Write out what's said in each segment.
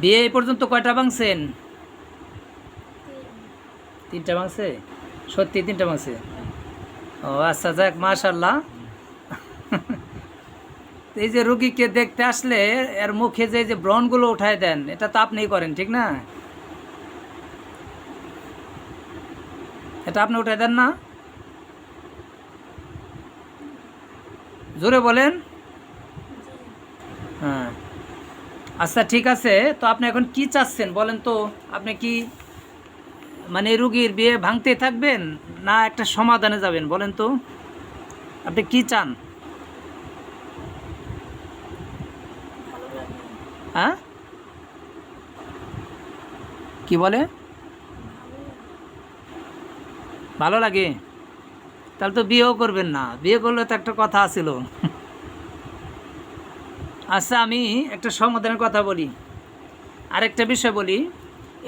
বিয়ে এই পর্যন্ত কয়টা ভাঙছেন? তিনটা ভাঙছে? সত্যি তিনটা ভাঙছে? ও আচ্ছা যাক মাশাল্লাহ এই যে রুগীকে দেখতে আসলে এর মুখে যে যে ব্রণগুলো উঠায় দেন, এটা তো আপনিই করেন, ঠিক না? এটা আপনি উঠায় দেন না? জোরে বলেন হ্যাঁ আচ্ছা ঠিক আছে। তো আপনি এখন কি চাচ্ছেন বলেন তো? আপনি কি মানে রুগীর বিয়ে ভাঙতে থাকবেন না একটা সমাধানে যাবেন বলেন তো? আপনি কি চান? হ্যাঁ? কি বলে? ভালো লাগে। তাহলে তো বিয়েও করবেন না। বিয়ে করলে তো একটা কথা আছিল। আচ্ছা আমি একটা সমাধানের কথা বলি। আরেকটা বিষয় বলি।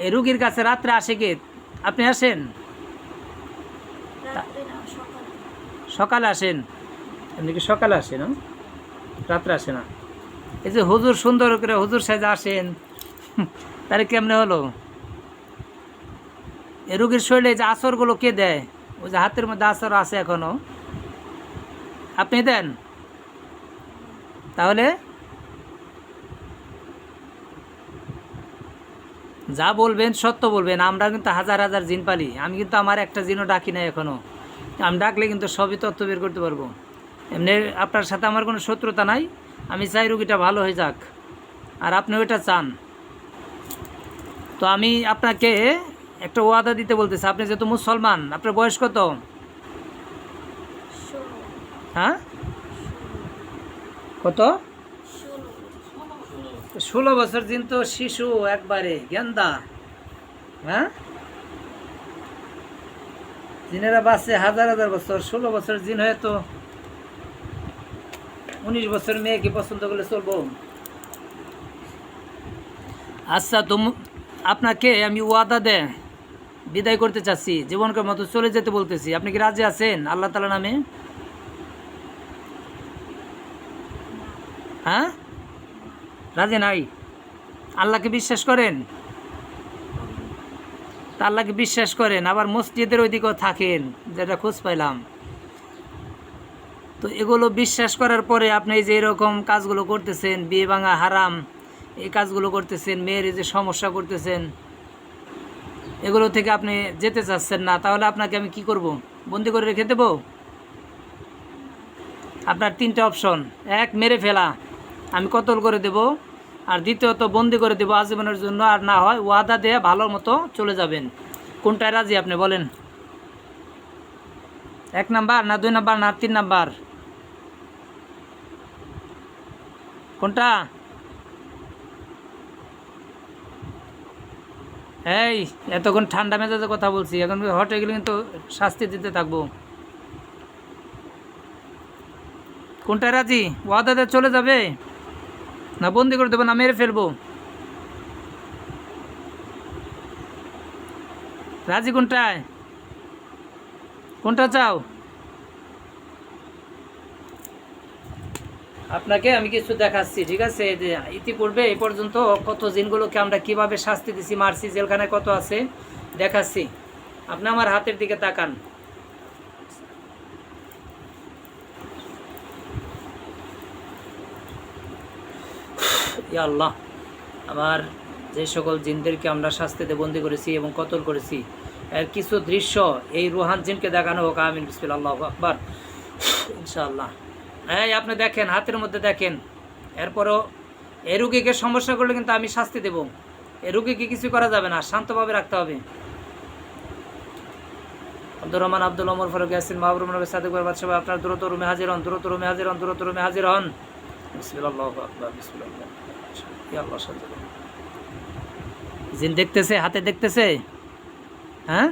এই রুগীর কাছে রাত্রে আসে কে? আপনি আসেন? সকালে। আসেন? আপনি কি সকালে আসেন? রাত্রে আসে না। এই যে হুজুর সুন্দর করে হুজুর সাজে আসেন তাহলে কেমনে হলো? এই রুগীর শরীরে যে আসরগুলো কে দেয়? ওই যে হাতের মধ্যে আসর আছে এখনও। আপনি দেন? তাহলে যা বলবেন সত্য বলবেন আমরা কিন্তু হাজার হাজার জিন পালি। আমি কিন্তু আমার একটা জিনও ডাকি না এখনও আমি ডাকলে কিন্তু সবই তথ্য বের করতে পারব। এমনি আপনার সাথে আমার কোনো শত্রুতা নাই। আমি চাই রুগীটা ভালো হয়ে যাক। আর আপনি ওইটা চান। তো আমি আপনাকে একটা ওয়াদা দিতে বলতেছি। আপনি যেহেতু মুসলমান আপনার বয়স কত? হ্যাঁ? কত? ষোলো বছর দিন তো শিশু একবারে, গেন্দা। হ্যাঁ? জিনেরা বাঁচছে হাজার হাজার বছর, ষোলো বছর জিন হয়ে তো উনিশ বছর মেয়েকে পছন্দ করলে চলবো? আচ্ছা তো আপনাকে আমি ওয়াদা দে, বিদায় করতে চাচ্ছি জীবনকার মতো চলে যেতে বলতেছি। আপনি কি রাজি আছেন আল্লাহ তালা নামে? হ্যাঁ? রাজি নাই? আল্লাহকে বিশ্বাস করেন? আল্লাহকে বিশ্বাস করেন, আবার মসজিদের ওইদিকেও থাকেন, যেটা খোঁজ পাইলাম। তো এগুলো বিশ্বাস করার পরে আপনি যে এরকম কাজগুলো করতেছেন, বিয়ে ভাঙা হারাম, এই কাজগুলো করতেছেন, মেয়ের যে সমস্যা করতেছেন, এগুলো থেকে আপনি যেতে চাচ্ছেন না, তাহলে আপনাকে আমি কি করব? বন্দি করে রেখে দেবো? আপনার তিনটে অপশন। এক, মেরে ফেলা। আমি কতল করে দেব? আর দ্বিতীয়ত বন্দি করে দেবো আজীবনের জন্য, আর না হয় ওয়াদা দিয়ে ভালো মতো চলে যাবেন। কোনটায় রাজি আপনি বলেন? এক নাম্বার না দুই নাম্বার না তিন নাম্বার? কোনটা? এই, এতক্ষণ ঠান্ডা মেজাজে কথা বলছি, এখন হটে গেলে কিন্তু শাস্তি দিতে থাকব। কোনটায় রাজি? ওয়াদাতে চলে যাবে? না, বন্দি করে দেবো না, মেরে ফেলব। রাজি কোনটায়? কোনটা চাও? আপনাকে আমি কিছু দেখাচ্ছি, ঠিক আছে? ইতিপূর্বে এই পর্যন্ত কত জিনগুলোকে আমরা কীভাবে শাস্তি দিছি, মারছি, জেলখানায় কত আছে, দেখাচ্ছি। আপনি আমার হাতের দিকে তাকান। ইয়া আল্লাহ, আমার যে সকল জিনদেরকে আমরা শাস্তিতে বন্দি করেছি এবং কতল করেছি, এর কিছু দৃশ্য এই রুহান জিনকে দেখানো হোক, আমিন বিসমিল আল্লাহ আকবার, ইনশাআল্লাহ। হ্যাঁ আপনি দেখেন, হাতের মধ্যে দেখেন, এরপরও এই রুগীকে সমস্যা করলে কিন্তু আমি শাস্তি দেব। এই রুগীকে কিছু করা যাবে না, শান্তভাবে রাখতে হবে। আব্দুর রহমান, আব্দুল ওমর ফারুক ইয়াসিন মাহবুর নবী সাদিক বাদ সবাই আপনার দ্রুত রুমে হাজির হন, দ্রুত রুমে হাজির হন, দ্রুত রুমে হাজির হন। বিসমিল্লাহ আকবার, বিসমিল্লাহ। জিন দেখতেছে, হাতে দেখতেছে? হ্যাঁ?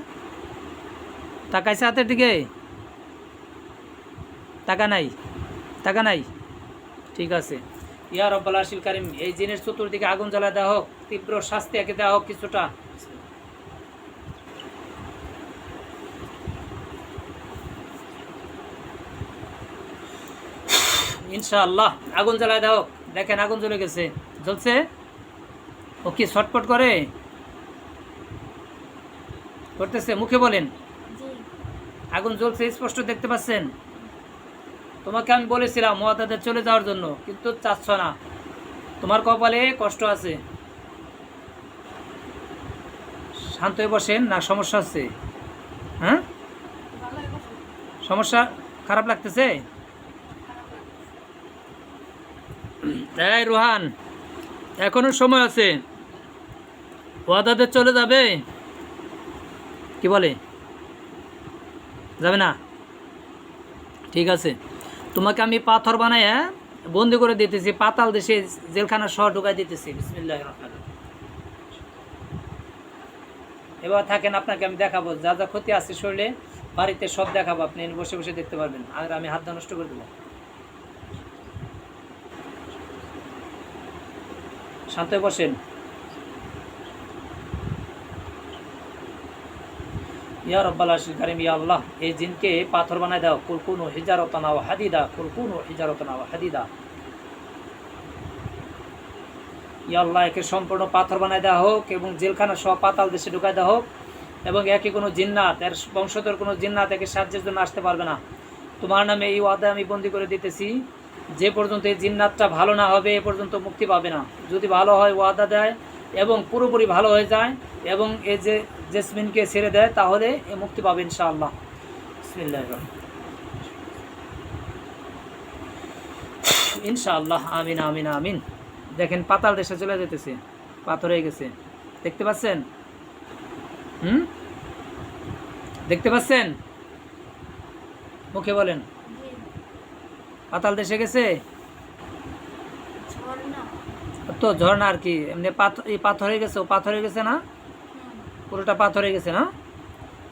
তাকাইছে হাতের দিকে? টাকা নাই টাকা নাই। ঠিক আছে। কারিম, এই জিনের চতুর্দিকে আগুন জ্বালা দেওয়া হোক, তীব্র শাস্তি একে দেওয়া হোক কিছুটা। ইনশাআল্লাহ, আগুন জ্বালায় হোক। দেখেন আগুন জ্বলে গেছে। জ্বলছে? ও কি ছটপট করে। করতেছে মুখে বলেন। আগুন জ্বলছে স্পষ্ট দেখতে পাচ্ছেন? তোমাকে আমি বলেছিলাম মহাদাদের চলে যাওয়ার জন্য কিন্তু চাচ্ছ না। তোমার কপালে কষ্ট আছে। শান্ত হয়ে বসেন না সমস্যা হচ্ছে হ্যাঁ? সমস্যা খারাপ লাগতেছে। এই রোহান এখনও সময় আছে। ওয়াদাদের চলে যাবে? কি বলে? যাবে না? ঠিক আছে। তোমাকে আমি পাথর বানাই হ্যাঁ বন্দি করে দিতেছি, পাতাল দেশে জেলখানা শহর ঢুকাই দিতেছি। বিসমিল্লাহ এবার থাকেন, আপনাকে আমি দেখাবো। যা যা ক্ষতি আছে শরীরে, বাড়িতে সব দেখাবো। আপনি বসে বসে দেখতে পারবেন। আর আমি হাত নষ্ট করে দেবো। শান্ত বসেন। ইয়া রব্বাল কারিম, ইয়া আল্লাহ, এই জিনকে পাথর বানায় দাও। কুলকুন হিজারতনা ও হাদিদা, কুলকুন ও হিজারতনা ও হাদিদা। ইয়া আল্লাহ, একে সম্পূর্ণ পাথর বানায় দেওয়া হোক এবং জেলখানা সব পাতাল দেশে ঢুকায় দেওয়া হোক এবং একে কোনো জিন্নাত, এর বংশধর কোনো জিন্নাত একে সাহায্যের জন্য আসতে পারবে না। তোমার নামে এই ওয়াদা আমি বন্দি করে দিতেছি। যে পর্যন্ত এই জিন্নাতটা ভালো না হবে, এ পর্যন্ত মুক্তি পাবে না। যদি ভালো হয়, ওয়াদা দেয় এবং পুরোপুরি ভালো হয়ে যায় এবং এ যে জেসমিনকে ছেড়ে দেয়, তাহলে এ মুক্তি পাবে ইনশাআল্লাহ। ইনশাআল্লাহ, আমিন আমিন আমিন। দেখেন, পাতাল দেশে চলে যেতেছে। পাথর হয়ে গেছে। দেখতে পাচ্ছেন? হুম? দেখতে পাচ্ছেন? মুখে বলেন। পাতাল দেশে গেছে? তো ঝর্ণা আর কি এমনি পাথর এই পাথর হয়ে গেছে ও পাথর হয়ে গেছে না? পুরোটা পাথর হয়ে গেছে না?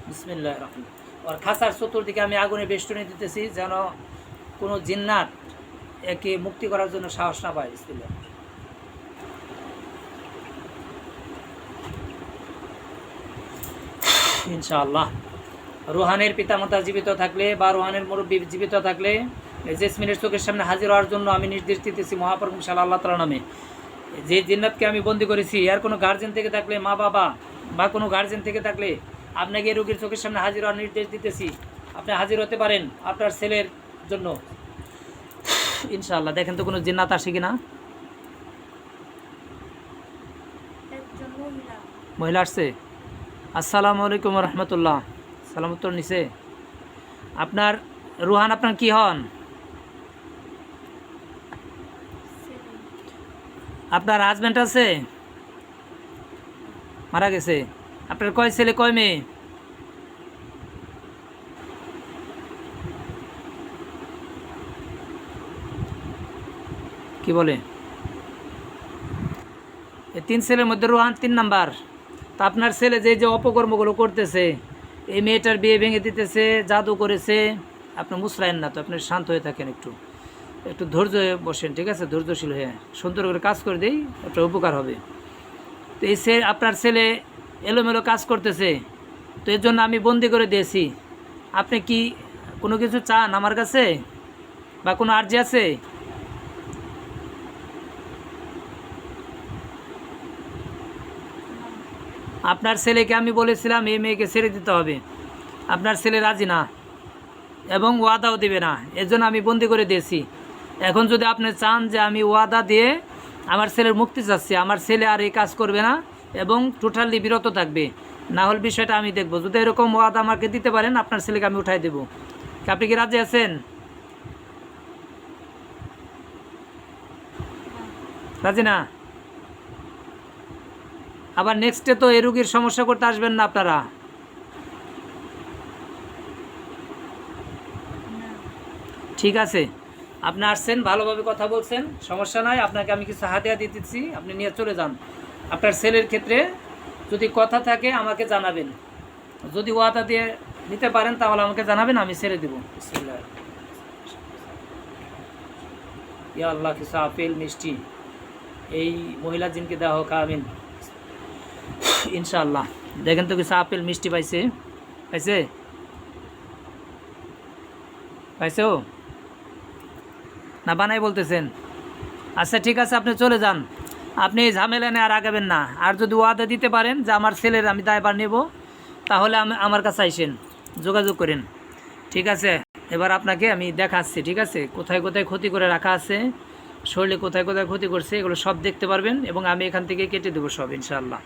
বিসমিল্লাহ রহমান আর খাসার চতুর্দিকে আমি আগুনে বেষ্টনী দিতেছি যেন কোনো জিন্নাত একে মুক্তি করার জন্য সাহস না পায় বিসমিল্লাহ ইনশাআল্লাহ। রুহানের পিতামাতা জীবিত থাকলে বা রুহানের মুরব্বী জীবিত থাকলে জেসমিনের চোখের সামনে হাজির হওয়ার জন্য আমি নির্দেশ দিতেছি মহাপ্রভু সাল আল্লাহ তালা নামে। যে জিন্নাতকে আমি বন্দি করেছি আর কোনো গার্জেন থেকে থাকলে মা বাবা বা কোনো গার্জেন থেকে থাকলে আপনাকে এই রোগীর চোখের সামনে হাজির হওয়ার নির্দেশ দিতেছি। আপনি হাজির হতে পারেন আপনার ছেলের জন্য। ইনশাআল্লাহ দেখেন তো কোনো জিন্নাত আসে কিনা? একজন মহিলা। মহিলা আসছে? আসসালামু আলাইকুম রহমতুল্লাহ। সালাম উত্তর নিছে। আপনার রুহান, আপনার কি হন? আপনার হাজব্যান্ড আছে? মারা গেছে। আপনার কয় ছেলে, কয় মেয়ে? কি বলে? তিন ছেলের মধ্যে রোহান তিন নাম্বার। তা আপনার ছেলে যে যে অপকর্মগুলো করতেছে এই মেয়েটার বিয়ে ভেঙে দিতেছে, জাদু করেছে। আপনি মুসরাইন না তো, আপনি শান্ত হয়ে থাকেন একটু। একটু ধৈর্য হয়ে বসেন, ঠিক আছে? ধৈর্যশীল হয়ে সুন্দর করে কাজ করে দিই একটা উপকার হবে। তো এই সে আপনার ছেলে এলোমেলো কাজ করতেছে, তো এর জন্য আমি বন্দি করে দিয়েছি। আপনি কি কোনো কিছু চান আমার কাছে? বা কোনো আর্জি আছে? আপনার ছেলেকে আমি বলেছিলাম, এই মেয়েকে ছেড়ে দিতে হবে। আপনার ছেলে রাজি না এবং ওয়াদাও দেবে না। এর জন্য আমি বন্দি করে দিয়েছি। এখন যদি আপনি চান যে আমি ওয়াদা দিয়ে আমার ছেলের মুক্তি চাচ্ছি, আমার ছেলে আর এই কাজ করবে না এবং টোটালি বিরত থাকবে, না হলে বিষয়টা আমি দেখব। যদি এরকম ওয়াদা আমাকে দিতে পারেন, আপনার ছেলেকে আমি উঠাই দেবো। আপনি কি রাজি আছেন? রাজি না? আবার নেক্সটে তো এ রুগীর সমস্যা করতে আসবেন না আপনারা। ঠিক আছে। আপনি আসছেন, ভালোভাবে কথা বলছেন, সমস্যা নয় আপনাকে আমি কিছু হাতিয়া দিতেছি, আপনি নিয়ে চলে যান। আপনার ছেলের ক্ষেত্রে যদি কথা থাকে, আমাকে জানাবেন। যদি ওয়াদা দিয়ে নিতে পারেন, তাহলে আমাকে জানাবেন, আমি ছেড়ে দেবো। ইয়া আল্লাহ, কিছু আপেল মিষ্টি। এই মহিলা জিনকে দেওয়া হোক, আমিন। ইনশাআল্লাহ। দেখেন তো কিছু আপেল মিষ্টি পাইছে। পাইছে? পাইছে ও? না, বানাই বলতেছেন। আচ্ছা ঠিক আছে, আপনি চলে যান। আপনি এই ঝামেলা নিয়ে আর আগাবেন না। আর যদি ওয়াদা দিতে পারেন যে আমার ছেলের আমি দায়বার নেব, তাহলে আমি আমার কাছে আইসেন। যোগাযোগ করেন। ঠিক আছে? এবার আপনাকে আমি দেখাচ্ছি, ঠিক আছে? কোথায় কোথায় ক্ষতি করে রাখা আছে? শরীরে কোথায় কোথায় ক্ষতি করছে? এগুলো সব দেখতে পারবেন এবং আমি এখান থেকে কেটে দেবো সব, ইনশাআল্লাহ।